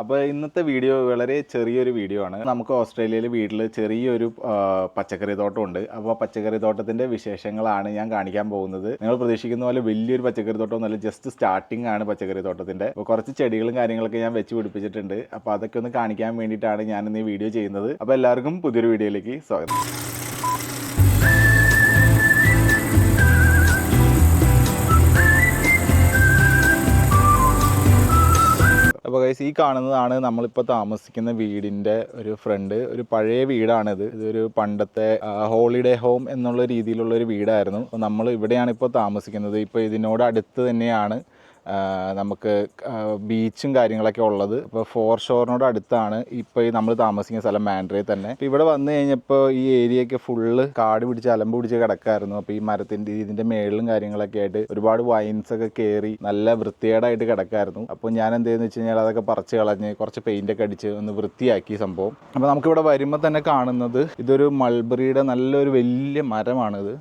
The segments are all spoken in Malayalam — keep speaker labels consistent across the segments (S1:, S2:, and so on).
S1: അപ്പോൾ ഇന്നത്തെ വീഡിയോ വളരെ ചെറിയൊരു വീഡിയോ ആണ്. നമുക്ക് ഓസ്ട്രേലിയയിലെ വീട്ടിൽ ചെറിയൊരു പച്ചക്കറി തോട്ടമുണ്ട്. അപ്പോൾ പച്ചക്കറി തോട്ടത്തിന്റെ വിശേഷങ്ങളാണ് ഞാൻ കാണിക്കാൻ പോകുന്നത്. നിങ്ങൾ പ്രതീക്ഷിക്കുന്ന പോലെ വലിയൊരു പച്ചക്കറി തോട്ടം ഒന്നുമല്ല ജസ്റ്റ് സ്റ്റാർട്ടിംഗ് ആണ് പച്ചക്കറി തോട്ടത്തിന്റെ. അപ്പോൾ കുറച്ച് ചെടികളും കാര്യങ്ങളൊക്കെ ഞാൻ വെച്ച് പിടിപ്പിച്ചിട്ടുണ്ട്. അപ്പോൾ അതൊക്കെ ഒന്ന് കാണിക്കാൻ വേണ്ടിയിട്ടാണ് ഞാൻ ഇന്ന് ഈ വീഡിയോ ചെയ്യുന്നത്. അപ്പോൾ എല്ലാവർക്കും പുതിയൊരു വീഡിയോയിലേക്ക് സ്വാഗതം. അപ്പോൾ ഗൈസ് ഈ കാണുന്നതാണ് നമ്മളിപ്പോൾ താമസിക്കുന്ന വീടിന്റെ ഒരു ഫ്രണ്ട് ഒരു പഴയ വീടാണിത്. ഇതൊരു പണ്ടത്തെ ഹോളിഡേ ഹോം എന്നുള്ള രീതിയിലുള്ള ഒരു വീടായിരുന്നു. നമ്മൾ ഇവിടെയാണ് ഇപ്പോൾ താമസിക്കുന്നത്. ഇപ്പോൾ ഇതിനോട് അടുത്ത് തന്നെയാണ് നമുക്ക് ബീച്ചും കാര്യങ്ങളൊക്കെ ഉള്ളത്. ഇപ്പോൾ ഫോർ ഷോറിനോട് അടുത്താണ്. ഇപ്പോൾ ഈ നമ്മൾ താമസിക്കുന്ന സ്ഥലം മാൻഡ്രയിൽ തന്നെ. ഇപ്പോൾ ഇവിടെ വന്നു കഴിഞ്ഞപ്പോൾ ഈ ഏരിയയൊക്കെ ഫുള്ള് കാട് പിടിച്ച് അലമ്പ് പിടിച്ച് കിടക്കായിരുന്നു. അപ്പോൾ ഈ മരത്തിന്റെ ഇതിന്റെ മേളിലും കാര്യങ്ങളൊക്കെ ആയിട്ട് ഒരുപാട് വൈൻസ് ഒക്കെ കയറി നല്ല വൃത്തികേടായിട്ട് കിടക്കായിരുന്നു. അപ്പോൾ ഞാൻ എന്ത് ചെയ്യുന്നത് വെച്ച് കഴിഞ്ഞാൽ അതൊക്കെ പറിച്ച് കളഞ്ഞ് കുറച്ച് പെയിന്റ് ഒക്കെ അടിച്ച് ഒന്ന് വൃത്തിയാക്കി സംഭവം. അപ്പോൾ നമുക്കിവിടെ വരുമ്പോൾ തന്നെ കാണുന്നത് ഇതൊരു മൾബറിയുടെ നല്ലൊരു വലിയ മരമാണിത്.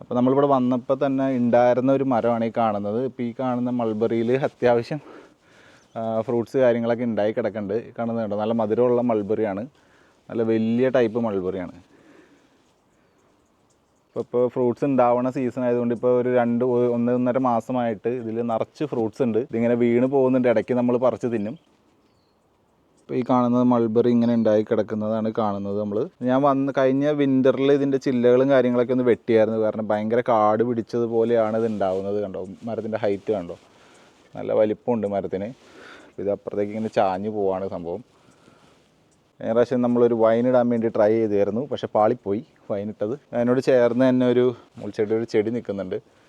S1: അപ്പോൾ നമ്മളിവിടെ വന്നപ്പോൾ തന്നെ ഉണ്ടായിരുന്ന ഒരു മരമാണ് ഈ കാണുന്നത്. ഇപ്പോൾ ഈ കാണുന്ന മൾബറിയിൽ അത്യാവശ്യം ഫ്രൂട്ട്സ് കാര്യങ്ങളൊക്കെ ഉണ്ടായി കിടക്കുന്നുണ്ട് കാണുന്നുണ്ട് നല്ല മധുരമുള്ള മൾബറിയാണ്. നല്ല വലിയ ടൈപ്പ് മൾബറിയാണ്. ഇപ്പോൾ ഇപ്പോൾ ഫ്രൂട്ട്സ് ഉണ്ടാവുന്ന സീസൺ ആയതുകൊണ്ട് ഇപ്പോൾ ഒരു രണ്ട് ഒന്ന് ഒന്നര മാസമായിട്ട് ഇതിൽ നിറച്ച് ഫ്രൂട്ട്സ് ഉണ്ട് ഇതിങ്ങനെ വീണ് പോകുന്നുണ്ട്. ഇടയ്ക്ക് നമ്മൾ പറിച്ച് തിന്നും. ഈ കാണുന്നത് മൾബറി ഇങ്ങനെ ഉണ്ടായി കിടക്കുന്നതാണ് കാണുന്നത് നമ്മൾ ഞാൻ വന്ന് കഴിഞ്ഞ വിന്ററിൽ ഇതിന്റെ ചില്ലകളും കാര്യങ്ങളൊക്കെ ഒന്ന് വെട്ടിയായിരുന്നു. കാരണം ഭയങ്കര കാട് പിടിച്ചതുപോലെയാണ് ഇത് ഉണ്ടാവുന്നത് കണ്ടോ? മരത്തിന്റെ ഹൈറ്റ് കണ്ടോ? നല്ല വലിപ്പമുണ്ട് മരത്തിന്. ഇത് അപ്പുറത്തേക്ക് ഇങ്ങനെ ചാഞ്ഞു പോവാണ് സംഭവം. പ്രാവശ്യം നമ്മളൊരു വൈൻ ഇടാൻ വേണ്ടി ട്രൈ ചെയ്തായിരുന്നു. പക്ഷെ പാളിപ്പോയി. വൈൻ ഇട്ടത്. അതിനോട് ചേർന്ന് തന്നെ ഒരു മുൾച്ചെടി ഒരു ചെടി നിൽക്കുന്നുണ്ട്.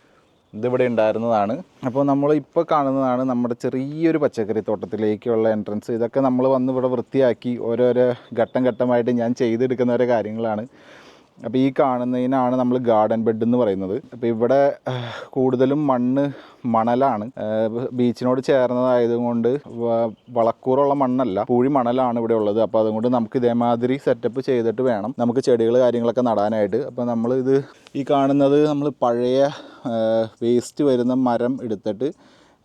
S1: ഇതിവിടെ ഉണ്ടായിരുന്നതാണ്. അപ്പോൾ നമ്മൾ ഇപ്പോൾ കാണുന്നതാണ് നമ്മുടെ ചെറിയൊരു പച്ചക്കറി തോട്ടത്തിലേക്കുള്ള എൻട്രൻസ് ഇതൊക്കെ നമ്മൾ വന്ന് ഇവിടെ വൃത്തിയാക്കി ഓരോരോ ഘട്ടം ഘട്ടമായിട്ട് ഞാൻ ചെയ്തെടുക്കുന്ന ഓരോ കാര്യങ്ങളാണ്. അപ്പോൾ ഈ കാണുന്നതിനാണ് നമ്മൾ ഗാർഡൻ ബെഡ് എന്ന് പറയുന്നത്. അപ്പോൾ ഇവിടെ കൂടുതലും മണ്ണ് മണലാണ്. ബീച്ചിനോട് ചേർന്നതായതുകൊണ്ട് വളക്കൂറുള്ള മണ്ണല്ല പൂഴി മണലാണ് ഇവിടെ ഉള്ളത്. അപ്പോൾ അതുകൊണ്ട് നമുക്ക് ഇതേമാതിരി സെറ്റപ്പ് ചെയ്തിട്ട് വേണം. നമുക്ക് ചെടികൾ കാര്യങ്ങളൊക്കെ നടാനായിട്ട്. അപ്പോൾ നമ്മൾ ഇത് ഈ കാണുന്നത് നമ്മൾ പഴയ വേസ്റ്റ് വരുന്ന മരം എടുത്തിട്ട്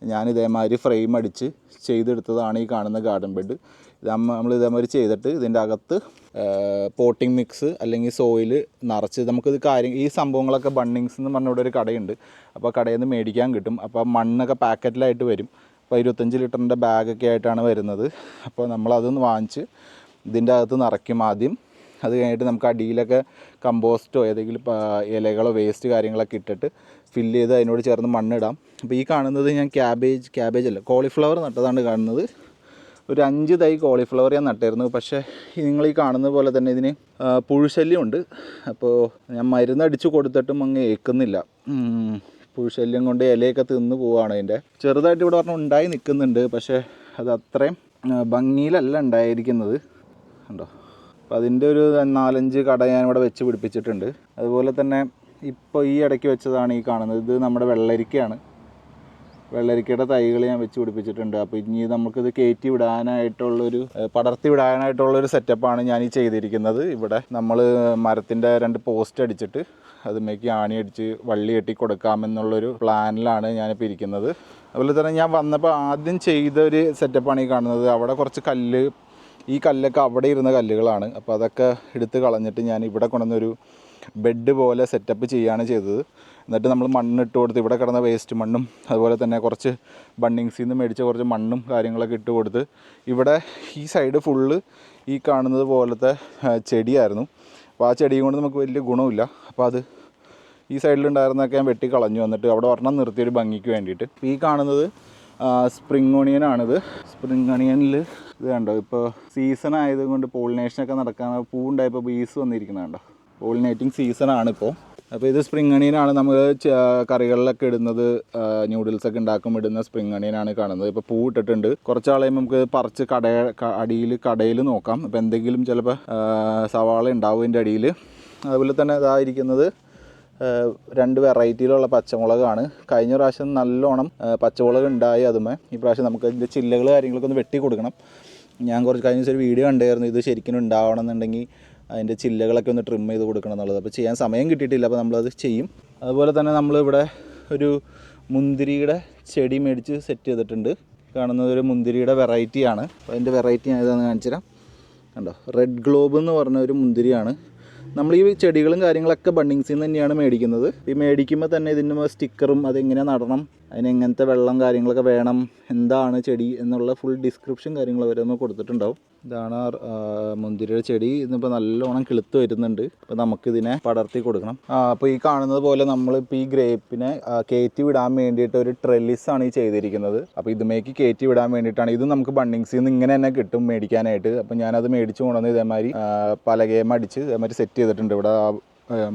S1: ഞാൻ ഇതേമാതിരി ഫ്രെയിം അടിച്ച് ചെയ്തെടുത്തതാണ് ഈ കാണുന്ന ഗാർഡൻ ബെഡ് ഇത് നമ്മൾ ഇതേമാതിരി ചെയ്തിട്ട് ഇതിന്റെ അകത്ത് പോട്ടിംഗ് മിക്സ് അല്ലെങ്കിൽ സോയിൽ നിറച്ച് നമുക്കിത് കാര്യം ഈ സംഭവങ്ങളൊക്കെ ബണ്ണിങ്സ് എന്ന് പറഞ്ഞ ഇവിടെ ഒരു കടയുണ്ട്. അപ്പോൾ കടയിൽ നിന്ന് മേടിക്കാൻ കിട്ടും. അപ്പോൾ മണ്ണൊക്കെ പാക്കറ്റിലായിട്ട് വരും. അപ്പോൾ ഇരുപത്തഞ്ച് ലിറ്ററിന്റെ ബാഗൊക്കെ ആയിട്ടാണ് വരുന്നത്. അപ്പോൾ നമ്മളതൊന്ന് വാങ്ങിച്ച് ഇതിന്റെ അകത്ത് നിറയ്ക്കും ആദ്യം. അത് കഴിഞ്ഞിട്ട് നമുക്ക് അടിയിലൊക്കെ കമ്പോസ്റ്റോ ഏതെങ്കിലും ഇലകളോ വേസ്റ്റ് കാര്യങ്ങളൊക്കെ ഇട്ടിട്ട് ഫില്ല് ചെയ്ത് അതിനോട് ചേർന്ന് മണ്ണിടാം. അപ്പോൾ ഈ കാണുന്നത് ഞാൻ ക്യാബേജ് ക്യാബേജ് അല്ല കോളിഫ്ലവർ നട്ടതാണ് കാണുന്നത്. ഒരു അഞ്ച് തൈ കോളിഫ്ലവർ ഞാൻ നട്ടായിരുന്നു പക്ഷേ നിങ്ങൾ ഈ കാണുന്ന പോലെ തന്നെ ഇതിന് പുഴുശല്യമുണ്ട്. അപ്പോൾ ഞാൻ മരുന്ന് അടിച്ച് കൊടുത്തിട്ടും അങ്ങ് ഏൽക്കുന്നില്ല പുഴുശല്യം കൊണ്ട് ഇലയൊക്കെ തിന്ന് പോവുകയാണ് അതിന്റെ. ചെറുതായിട്ട് ഇവിടെ പറഞ്ഞാൽ ഉണ്ടായി നിൽക്കുന്നുണ്ട്. പക്ഷേ അത് അത്രയും ഭംഗിയിലല്ല ഉണ്ടായിരിക്കുന്നത്. ഉണ്ടോ അപ്പോൾ അതിന്റെ ഒരു നാലഞ്ച് കട ഞാൻ ഇവിടെ വെച്ച് പിടിപ്പിച്ചിട്ടുണ്ട്. അതുപോലെ തന്നെ ഇപ്പോൾ ഈ ഇടയ്ക്ക് വെച്ചതാണ് ഈ കാണുന്നത്. ഇത് നമ്മുടെ വെള്ളരിക്കയാണ്. വെള്ളരിക്കയുടെ തൈകൾ ഞാൻ വെച്ച് പിടിപ്പിച്ചിട്ടുണ്ട്. അപ്പോൾ ഇനി നമുക്കിത് കയറ്റി വിടാനായിട്ടുള്ളൊരു പടർത്തി വിടാനായിട്ടുള്ളൊരു സെറ്റപ്പാണ് ഞാൻ ഈ ചെയ്തിരിക്കുന്നത്. ഇവിടെ നമ്മൾ മരത്തിന്റെ രണ്ട് പോസ്റ്റ് അടിച്ചിട്ട് അതുമേക്ക് ആണി അടിച്ച് വള്ളി കെട്ടി കൊടുക്കാമെന്നുള്ളൊരു പ്ലാനിലാണ് ഞാനിപ്പോൾ ഇരിക്കുന്നത്. അതുപോലെ തന്നെ ഞാൻ വന്നപ്പോൾ ആദ്യം ചെയ്ത ഒരു സെറ്റപ്പാണ് ഈ കാണുന്നത്. അവിടെ കുറച്ച് കല്ല് ഈ കല്ലൊക്കെ അവിടെ ഇരുന്ന കല്ലുകളാണ്. അപ്പോൾ അതൊക്കെ എടുത്ത് കളഞ്ഞിട്ട് ഞാൻ ഇവിടെ കൊണ്ടുവന്നൊരു ബെഡ് പോലെ സെറ്റപ്പ് ചെയ്യുകയാണ് ചെയ്തത്. എന്നിട്ട് നമ്മൾ മണ്ണിട്ട് കൊടുത്ത് ഇവിടെ കിടന്ന വേസ്റ്റ് മണ്ണും അതുപോലെ തന്നെ കുറച്ച് ബണ്ണിങ്സിൽ നിന്ന് മേടിച്ച കുറച്ച് മണ്ണും കാര്യങ്ങളൊക്കെ ഇട്ട് കൊടുത്ത് ഇവിടെ ഈ സൈഡ് ഫുള്ള് ഈ കാണുന്നത് പോലത്തെ ചെടിയായിരുന്നു. അപ്പോൾ ആ ചെടിയും കൊണ്ട് നമുക്ക് വലിയ ഗുണമില്ല. അപ്പോൾ അത് ഈ സൈഡിലുണ്ടായിരുന്നൊക്കെ ഞാൻ വെട്ടി കളഞ്ഞു വന്നിട്ട് അവിടെ ഒരെണ്ണം നിർത്തിയൊരു ഭംഗിക്ക് വേണ്ടിയിട്ട്. ഈ കാണുന്നത് സ്പ്രിങ് ഓണിയനാണിത് സ്പ്രിംഗ് ഓണിയനിൽ ഇത് കണ്ടോ? ഇപ്പോൾ സീസൺ ആയതുകൊണ്ട് പോളിനേഷനൊക്കെ നടക്കാൻ പൂവുണ്ടായപ്പോൾ ബീസ് വന്നിരിക്കുന്നത് കണ്ടോ? പോളിനേറ്റിംഗ് സീസണാണ് ഇപ്പോൾ അപ്പോൾ ഇത് സ്പ്രിംഗ് അണിയനാണ് നമ്മൾ കറികളിലൊക്കെ ഇടുന്നത് ന്യൂഡിൽസൊക്കെ ഉണ്ടാക്കുമ്പോൾ ഇടുന്ന സ്പ്രിംഗ് അണിയനാണ് കാണുന്നത്. ഇപ്പോൾ പൂ ഇട്ടിട്ടുണ്ട്. കുറച്ചാളെ നമുക്ക് പറിച്ച് കട അടിയിൽ കടയിൽ നോക്കാം. അപ്പോൾ എന്തെങ്കിലും ചിലപ്പോൾ സവാള ഉണ്ടാവും ഇതിന്റെ അടിയിൽ അതുപോലെ തന്നെ ഇതായിരിക്കുന്നത് രണ്ട് വെറൈറ്റിയിലുള്ള പച്ചമുളകാണ്. കഴിഞ്ഞ പ്രാവശ്യം നല്ലോണം പച്ചമുളക് ഉണ്ടായി അതുമേ. ഈ പ്രാവശ്യം നമുക്ക് അതിന്റെ ചില്ലകൾ കാര്യങ്ങളൊക്കെ ഒന്ന് വെട്ടി കൊടുക്കണം. ഞാൻ കുറച്ച് കഴിഞ്ഞ ഒരു വീഡിയോ കണ്ടായിരുന്നു. ഇത് ശരിക്കും ഉണ്ടാവണം എന്നുണ്ടെങ്കിൽ അതിന്റെ ചില്ലകളൊക്കെ ഒന്ന് ട്രിം ചെയ്ത് കൊടുക്കണം എന്നുള്ളത്. അപ്പോൾ ചെയ്യാൻ സമയം കിട്ടിയിട്ടില്ല അപ്പോൾ നമ്മളത് ചെയ്യും. അതുപോലെ തന്നെ നമ്മളിവിടെ ഒരു മുന്തിരിയുടെ ചെടി മേടിച്ച് സെറ്റ് ചെയ്തിട്ടുണ്ട്. കാണുന്നത് ഒരു മുന്തിരിയുടെ വെറൈറ്റിയാണ് അപ്പോൾ അതിന്റെ വെറൈറ്റി ഞാൻ ഇതാന്ന് കാണിച്ചു തരാം. കണ്ടോ? റെഡ് ഗ്ലോബ് എന്ന് പറഞ്ഞ ഒരു മുന്തിരിയാണ്. നമ്മൾ ഈ ചെടികളും കാര്യങ്ങളൊക്കെ ബണ്ണിങ്സിൽ നിന്ന് തന്നെയാണ് മേടിക്കുന്നത്. ഈ മേടിക്കുമ്പോൾ തന്നെ ഇതിന്റെ സ്റ്റിക്കറും അതെങ്ങനെ നടണം അതിന് എങ്ങനത്തെ വെള്ളം കാര്യങ്ങളൊക്കെ വേണം എന്താണ് ചെടി എന്നുള്ള ഫുൾ ഡിസ്ക്രിപ്ഷൻ കാര്യങ്ങൾ അവർ കൊടുത്തിട്ടുണ്ടാവും. ഇതാണ് മുന്തിരിയുടെ ചെടി. ഇന്നിപ്പോൾ നല്ലോണം കിളുത്ത് വരുന്നുണ്ട്. അപ്പോൾ നമുക്കിതിനെ പടർത്തി കൊടുക്കണം. അപ്പോൾ ഈ കാണുന്നത് പോലെ നമ്മളിപ്പോൾ ഈ ഗ്രേപ്പിനെ കയറ്റി വിടാൻ വേണ്ടിയിട്ട് ഒരു ട്രെല്ലിസാണ് ഈ ചെയ്തിരിക്കുന്നത്. അപ്പോൾ ഇതുമേക്ക് കയറ്റി വിടാൻ വേണ്ടിയിട്ടാണ്. ഇത് നമുക്ക് ബണ്ണിങ്സിൽ നിന്ന് ഇങ്ങനെ തന്നെ കിട്ടും മേടിക്കാനായിട്ട്. അപ്പോൾ ഞാനത് മേടിച്ച് കൊണ്ടുവന്ന് ഇതേമാതിരി ആ, പലകേം അടിച്ച് ഇതേമാതിരി സെറ്റ് ചെയ്തിട്ടുണ്ട്. ഇവിടെ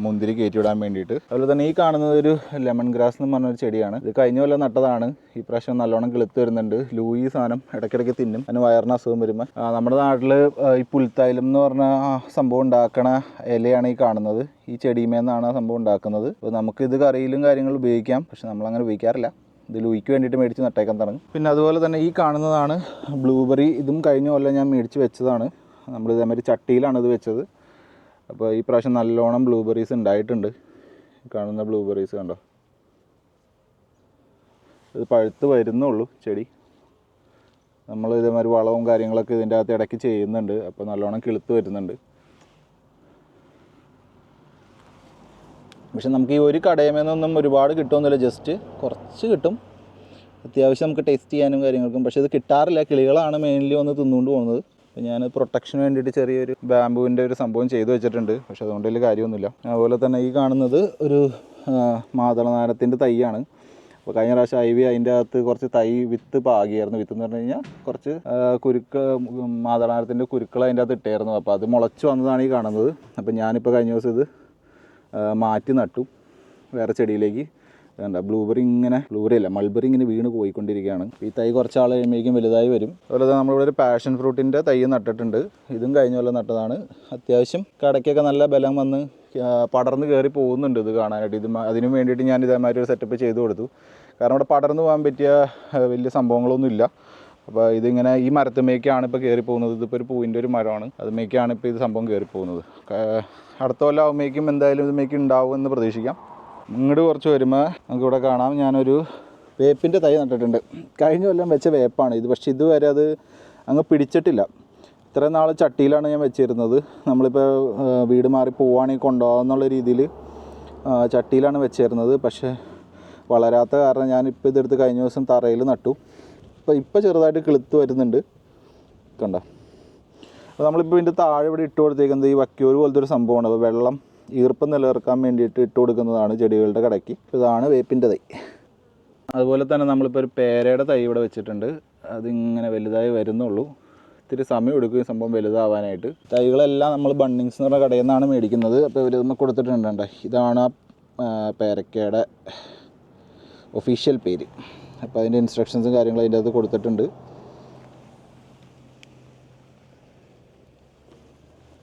S1: മുന്തിരി കയറ്റി വിടാൻ വേണ്ടിയിട്ട്. അതുപോലെ തന്നെ ഈ കാണുന്നത് ഒരു ലെമൺ ഗ്രാസ് എന്ന് പറഞ്ഞൊരു ചെടിയാണ്. ഇത് കഴിഞ്ഞ കൊല്ലം നട്ടതാണ്. ഈ പ്രാവശ്യം നല്ലോണം കിളുത്ത് വരുന്നുണ്ട്. ലൂയി സാധനം ഇടയ്ക്കിടയ്ക്ക് തിന്നും. അതിന് വയറിന് അസുഖം വരുമ്പോൾ നമ്മുടെ നാട്ടിൽ ഈ പുൽത്തൈലം എന്ന് പറഞ്ഞ സംഭവം ഉണ്ടാക്കണ ഇലയാണ് ഈ കാണുന്നത്. ഈ ചെടിമേന്നാണ് ആ സംഭവം ഉണ്ടാക്കുന്നത്. അപ്പോൾ ഇത് കറിയിലും കാര്യങ്ങളും ഉപയോഗിക്കാം. പക്ഷെ നമ്മളങ്ങനെ ഉപയോഗിക്കാറില്ല. ഇത് ലൂയിക്ക് വേണ്ടിയിട്ട് മേടിച്ച് നട്ടേക്കാൻ തുടങ്ങും. പിന്നെ അതുപോലെ തന്നെ ഈ കാണുന്നതാണ് ബ്ലൂബെറി. ഇതും കഴിഞ്ഞ കൊല്ലം ഞാൻ മേടിച്ച് വെച്ചതാണ്. നമ്മൾ ഇതേമാതിരി ചട്ടിയിലാണ് ഇത് വെച്ചത്. അപ്പോൾ ഈ പ്രാവശ്യം നല്ലോണം ബ്ലൂബെറീസ് ഉണ്ടായിട്ടുണ്ട്. കാണുന്ന ബ്ലൂബെറീസ് കണ്ടോ? ഇത് പഴുത്ത് വരുന്നുള്ളൂ ചെടി. നമ്മൾ ഇതേമാതിരി വളവും കാര്യങ്ങളൊക്കെ ഇതിന്റെ അകത്ത് ഇടയ്ക്ക് ചെയ്യുന്നുണ്ട്. അപ്പോൾ നല്ലോണം കിളുത്ത് വരുന്നുണ്ട്. പക്ഷെ നമുക്ക് ഈ ഒരു കടയമേന്നൊന്നും ഒരുപാട് കിട്ടുമൊന്നുമില്ല ജസ്റ്റ് കുറച്ച് കിട്ടും. അത്യാവശ്യം നമുക്ക് ടേസ്റ്റ് ചെയ്യാനും കാര്യങ്ങൾക്കും. പക്ഷേ ഇത് കിട്ടാറില്ല. കിളികളാണ് മെയിൻലി വന്ന് തിന്നുകൊണ്ട് പോകുന്നത്. അപ്പോൾ ഞാൻ പ്രൊട്ടക്ഷന് വേണ്ടിയിട്ട് ചെറിയൊരു ബാമ്പുവിന്റെ ഒരു സംഭവം ചെയ്തു വെച്ചിട്ടുണ്ട്. പക്ഷെ അതുകൊണ്ട് വലിയ കാര്യമൊന്നുമില്ല. അതുപോലെ തന്നെ ഈ കാണുന്നത് ഒരു മാതളനാരത്തിന്റെ തൈയാണ്. അപ്പോൾ കഴിഞ്ഞ പ്രാവശ്യം ഐ വി അതിന്റെ അകത്ത് കുറച്ച് തൈ വിത്ത് പാകിയായിരുന്നു. വിത്ത് എന്ന് പറഞ്ഞു കഴിഞ്ഞാൽ കുറച്ച് കുരുക്ക മാതളനാരത്തിന്റെ കുരുക്കൾ അതിന്റെ അകത്ത് ഇട്ടായിരുന്നു. അപ്പോൾ അത് മുളച്ച് വന്നതാണ് ഈ കാണുന്നത്. അപ്പോൾ ഞാനിപ്പോൾ കഴിഞ്ഞ ദിവസം ഇത് മാറ്റി നട്ടു. വേറെ ചെടിയിലേക്ക്. വേണ്ട ബ്ലൂബെറി ഇങ്ങനെ ബ്ലൂബെറി അല്ല മൾബെറി ഇങ്ങനെ വീണ് പോയിക്കൊണ്ടിരിക്കുകയാണ്. ഈ തൈ കുറച്ച് ആൾ കഴിയുമ്പോഴേക്കും വലുതായി വരും. അതുപോലെ തന്നെ നമ്മളിവിടെ ഒരു പാഷൻ ഫ്രൂട്ടിന്റെ തൈ നട്ടിട്ടുണ്ട്. ഇതും കഴിഞ്ഞ കൊല്ലം നട്ടതാണ്. അത്യാവശ്യം കടയ്ക്കൊക്കെ നല്ല ബലം വന്ന് പടർന്ന് കയറി പോകുന്നുണ്ട് ഇത് കാണാനായിട്ട്. ഇത് അതിനു വേണ്ടിയിട്ട് ഞാൻ ഇതേമാതിരി ഒരു സെറ്റപ്പ് ചെയ്ത് കൊടുത്തു. കാരണം ഇവിടെ പടർന്നു പോകാൻ പറ്റിയ വലിയ സംഭവങ്ങളൊന്നുമില്ല. അപ്പോൾ ഇതിങ്ങനെ ഈ മരത്തുമേക്കാണ് ഇപ്പോൾ കയറി പോകുന്നത്. ഇതിപ്പോൾ ഒരു പൂവിന്റെ ഒരു മരമാണ്. അതുമേക്കാണ് ഇപ്പോൾ ഇത് സംഭവം കയറി പോകുന്നത്. അടുത്ത കൊല്ലം ആകുമ്പോഴേക്കും എന്തായാലും ഇതുമേക്ക് ഉണ്ടാവും എന്ന് പ്രതീക്ഷിക്കാം. ഇങ്ങോട്ട് കുറച്ച് വരുമ്പോൾ നമുക്കിവിടെ കാണാം. ഞാനൊരു വേപ്പിന്റെ തൈ നട്ടിട്ടുണ്ട്. കഴിഞ്ഞ കൊല്ലം വെച്ച വേപ്പാണ് ഇത്. പക്ഷേ ഇതുവരെ അത് അങ്ങ് പിടിച്ചിട്ടില്ല. ഇത്ര നാൾ ചട്ടിയിലാണ് ഞാൻ വെച്ചിരുന്നത്. നമ്മളിപ്പോൾ വീട് മാറി പോവുകയാണെങ്കിൽ കൊണ്ടുപോകാമെന്നുള്ള രീതിയിൽ ചട്ടിയിലാണ് വെച്ചിരുന്നത്. പക്ഷേ വളരാത്ത കാരണം ഞാനിപ്പോൾ ഇതെടുത്ത് കഴിഞ്ഞ ദിവസം തറയിൽ നട്ടു. ഇപ്പോൾ ഇപ്പോൾ ചെറുതായിട്ട് കിളുത്ത് വരുന്നുണ്ട്. കണ്ടോ? അപ്പോൾ നമ്മളിപ്പോൾ ഇതിന്റെ താഴെ ഇവിടെ ഇട്ട് കൊടുത്തേക്കുന്നത് ഈ വക്കിയൂർ പോലത്തെ ഒരു സംഭവമാണ്. അപ്പോൾ വെള്ളം ഈർപ്പം നിലനിർത്താൻ വേണ്ടിയിട്ട് ഇട്ട് കൊടുക്കുന്നതാണ് ചെടികളുടെ കടയ്ക്ക്. ഇതാണ് വേപ്പിന്റെ തൈ. അതുപോലെ തന്നെ നമ്മളിപ്പോൾ ഒരു പേരയുടെ തൈ ഇവിടെ വെച്ചിട്ടുണ്ട്. അതിങ്ങനെ വലുതായി വരുന്നുള്ളൂ. ഇത്തിരി സമയം എടുക്കും സംഭവം വലുതാവാനായിട്ട്. തൈകളെല്ലാം നമ്മൾ ബണ്ണിങ്സ് എന്ന് പറഞ്ഞ കടയിൽ നിന്നാണ് മേടിക്കുന്നത്. അപ്പോൾ ഇവർ നമ്മൾ കൊടുത്തിട്ടുണ്ട് ഇതാണ് പേരക്കയുടെ ഒഫീഷ്യൽ പേര്. അപ്പോൾ അതിന്റെ ഇൻസ്ട്രക്ഷൻസും കാര്യങ്ങളും അതിന്റെ അത് കൊടുത്തിട്ടുണ്ട്.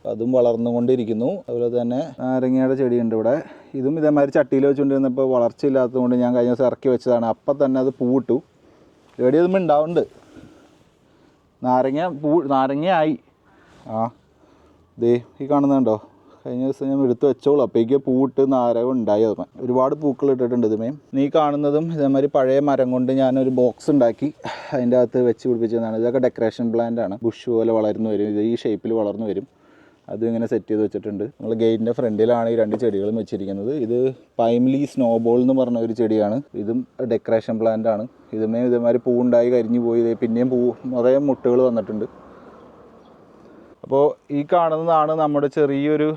S1: അതും വളർന്നുകൊണ്ടിരിക്കുന്നു. അതുപോലെ തന്നെ നാരങ്ങയുടെ ചെടിയുണ്ട് ഇവിടെ. ഇതും ഇതേമാതിരി ചട്ടിയിൽ വെച്ചുകൊണ്ടിരുന്നപ്പോൾ വളർച്ച ഇല്ലാത്തതുകൊണ്ട് ഞാൻ കഴിഞ്ഞ ദിവസം ഇറക്കി വെച്ചതാണ്. അപ്പം തന്നെ അത് പൂവിട്ടു. എവിടെ ഇതും ഉണ്ടാവുന്നുണ്ട്. നാരങ്ങ പൂ നാരങ്ങയായി. ആ ദേ ഈ കാണുന്നുണ്ടോ? കഴിഞ്ഞ ദിവസം ഞാൻ എടുത്ത് വെച്ചോളൂ. അപ്പോഴേക്ക് പൂവിട്ട് നാരകം ഉണ്ടായി അത്. ഒരുപാട് പൂക്കൾ ഇട്ടിട്ടുണ്ട് ഇതുമേ നീ കാണുന്നതും ഇതേമാതിരി പഴയ മരം കൊണ്ട് ഞാനൊരു ബോക്സ് ഉണ്ടാക്കി അതിന്റെ അകത്ത് വെച്ച് പിടിപ്പിച്ചതാണ്. ഇതൊക്കെ ഡെക്കറേഷൻ പ്ലാന്റ് ആണ്. ബുഷ് പോലെ വളർന്നു വരും. ഇത് ഈ ഷേപ്പിൽ വളർന്നു വരും. അത് ഇങ്ങനെ സെറ്റ് ചെയ്ത് വെച്ചിട്ടുണ്ട്. നമ്മൾ ഗേറ്റിന്റെ ഫ്രണ്ടിലാണ് ഈ രണ്ട് ചെടികളും വെച്ചിരിക്കുന്നത്. ഇത് പൈംലി സ്നോബോൾ എന്ന് പറഞ്ഞ ഒരു ചെടിയാണ്. ഇതും ഡെക്കറേഷൻ പ്ലാന്റ് ആണ്. ഇതുമേ ഇതേമാതിരി പൂവുണ്ടായി കരിഞ്ഞു പോയി. പിന്നെയും പൂ നിറയെ മുട്ടുകൾ വന്നിട്ടുണ്ട്. അപ്പോൾ ഈ കാണുന്നതാണ് നമ്മുടെ ചെറിയൊരു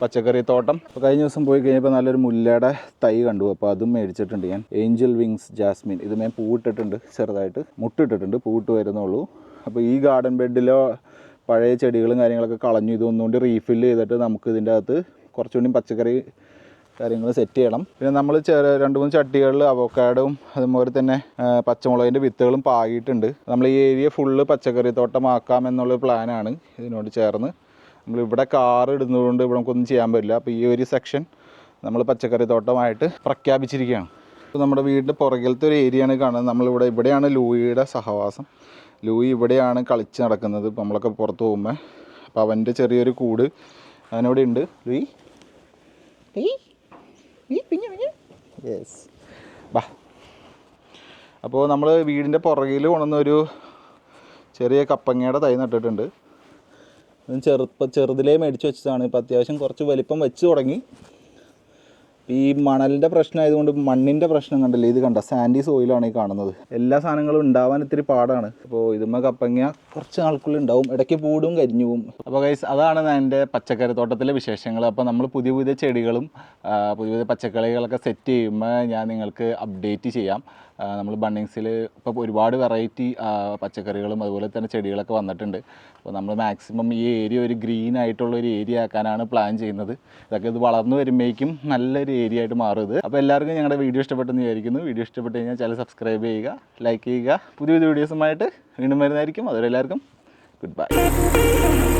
S1: പച്ചക്കറി തോട്ടം അപ്പോൾ കഴിഞ്ഞ ദിവസം പോയി കഴിഞ്ഞപ്പോൾ നല്ലൊരു മുല്ലയുടെ തൈ കണ്ടു. അപ്പോൾ അതും മേടിച്ചിട്ടുണ്ട് ഞാൻ. ഏഞ്ചൽ വിങ്സ് ജാസ്മിൻ ഇതുമേ പൂവിട്ടിട്ടുണ്ട് ചെറുതായിട്ട്. മുട്ടിട്ടിട്ടുണ്ട്. പൂവിട്ട് വരുന്നുള്ളൂ അപ്പോൾ ഈ ഗാർഡൻ ബെഡിലോ പഴയ ചെടികളും കാര്യങ്ങളൊക്കെ കളഞ്ഞു. ഇതൊന്നുകൊണ്ട് റീഫിൽ ചെയ്തിട്ട് നമുക്ക് ഇതിന്റെ അകത്ത് കുറച്ചുകൂടി പച്ചക്കറി കാര്യങ്ങൾ സെറ്റ് ചെയ്യണം. പിന്നെ നമ്മൾ രണ്ട് മൂന്ന് ചട്ടികളിൽ അവക്കാടും അതുപോലെ തന്നെ പച്ചമുളകിന്റെ വിത്തുകളും പാകിയിട്ടുണ്ട്. നമ്മൾ ഈ ഏരിയ ഫുള്ള് പച്ചക്കറി തോട്ടമാക്കാം എന്നുള്ള പ്ലാനാണ് ഇതിനോട് ചേർന്ന്. നമ്മൾ ഇവിടെ കാർ ഇടുന്നതുകൊണ്ട് ഇവിടെ നമുക്കൊന്നും ചെയ്യാൻ പറ്റില്ല. അപ്പോൾ ഈ ഒരു സെക്ഷൻ നമ്മൾ പച്ചക്കറി തോട്ടമായിട്ട് പ്രഖ്യാപിച്ചിരിക്കുകയാണ്. ഇപ്പോൾ നമ്മുടെ വീടിന്റെ പുറകിലത്തെ ഒരു ഏരിയയാണ് കാണുന്നത്. നമ്മളിവിടെ ഇവിടെയാണ് ലൂയിയുടെ സഹവാസം. ലൂയി ഇവിടെയാണ് കളിച്ച് നടക്കുന്നത്. ഇപ്പം നമ്മളൊക്കെ പുറത്ത് പോകുമ്പോൾ അപ്പോൾ അവന്റെ ചെറിയൊരു കൂട് അവനവിടെ ഉണ്ട്. ലൂയി. യെസ് ബാ അപ്പോൾ നമ്മൾ വീടിന്റെ പുറകിൽ കൊണ്ടുവന്നൊരു ചെറിയ കപ്പങ്ങയുടെ തൈ നട്ടിട്ടുണ്ട്. ചെറുപ്പ ചെറുതിലേ മേടിച്ച് വെച്ചതാണ്. ഇപ്പോൾ അത്യാവശ്യം കുറച്ച് വലിപ്പം വെച്ച് തുടങ്ങി. ഈ മണലിന്റെ പ്രശ്നമായതുകൊണ്ട് മണ്ണിന്റെ പ്രശ്നം കണ്ടില്ല? ഇത് കണ്ട സാൻഡി സോയിലാണ് ഈ കാണുന്നത്. എല്ലാ സാധനങ്ങളും ഉണ്ടാവാൻ ഇത്തിരി പാടാണ്. അപ്പോൾ ഇതുമ്മ കപ്പങ്ങ കുറച്ച് നാൾക്കുള്ളിൽ ഉണ്ടാവും. ഇടയ്ക്ക് പൂടും കരിഞ്ഞു അപ്പോൾ ഗൈസ് അതാണ് എന്റെ പച്ചക്കറി തോട്ടത്തിലെ വിശേഷങ്ങൾ. അപ്പോൾ നമ്മൾ പുതിയ പുതിയ ചെടികളും പുതിയ പുതിയ പച്ചക്കറികളൊക്കെ സെറ്റ് ചെയ്യുമ്പോൾ ഞാൻ നിങ്ങൾക്ക് അപ്ഡേറ്റ് ചെയ്യാം. നമ്മൾ ബണ്ണിങ്സിൽ ഇപ്പോൾ ഒരുപാട് വെറൈറ്റി പച്ചക്കറികളും അതുപോലെ തന്നെ ചെടികളൊക്കെ വന്നിട്ടുണ്ട്. അപ്പോൾ നമ്മൾ മാക്സിമം ഈ ഏരിയ ഒരു ഗ്രീൻ ആയിട്ടുള്ള ഒരു ഏരിയ ആക്കാനാണ് പ്ലാൻ ചെയ്യുന്നത്. ഇതൊക്കെ ഇത് വളർന്നു വരുമ്പോഴേക്കും നല്ലൊരു ഏരിയ ആയിട്ട് മാറും ഇത്. അപ്പോൾ എല്ലാവർക്കും ഞങ്ങളുടെ വീഡിയോ ഇഷ്ടപ്പെട്ടെന്ന് വിചാരിക്കുന്നു. വീഡിയോ ഇഷ്ടപ്പെട്ട് കഴിഞ്ഞാൽ ചാനൽ സബ്സ്ക്രൈബ് ചെയ്യുക ലൈക്ക് ചെയ്യുക. പുതിയ പുതിയ വീഡിയോസുമായിട്ട് വീണ്ടും വരുന്നതായിരിക്കും. അതുവരെ എല്ലാവർക്കും ഗുഡ് ബൈ